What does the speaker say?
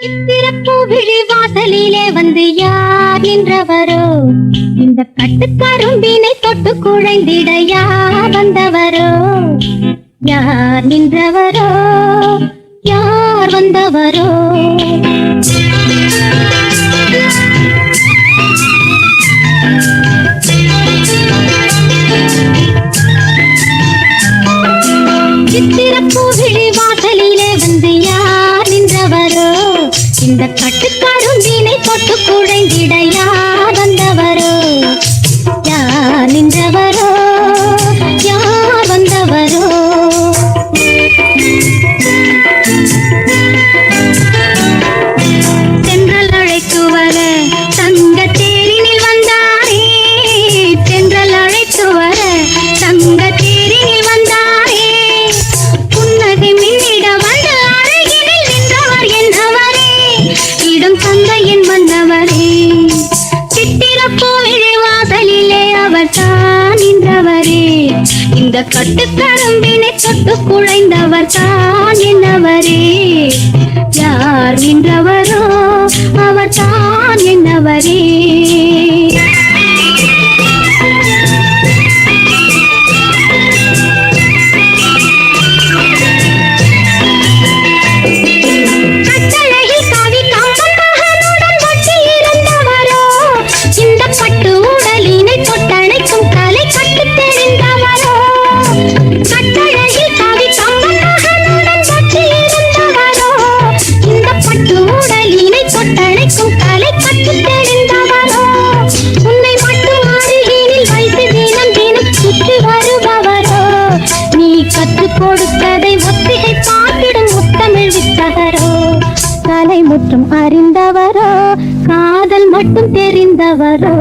இந்திரப்பூ விழி வந்து யார் நின்றவரோ? இந்த கட்டுக்கரும்பினை தொட்டு குழைந்திட யார் வந்தவரோ? யார் நின்றவரோ? யார் வந்தவரோ? சித்திரப்பூ விழி குழைந்திட கட்டுக்கரும்பினை தொட்டு குழைந்தவர் தான் என்னவரே? யார் நின்றவரோ அவர் தான் என்னவரே? மற்றும் அறிந்தவரோ காதல் மட்டும் தெரிந்தவரோ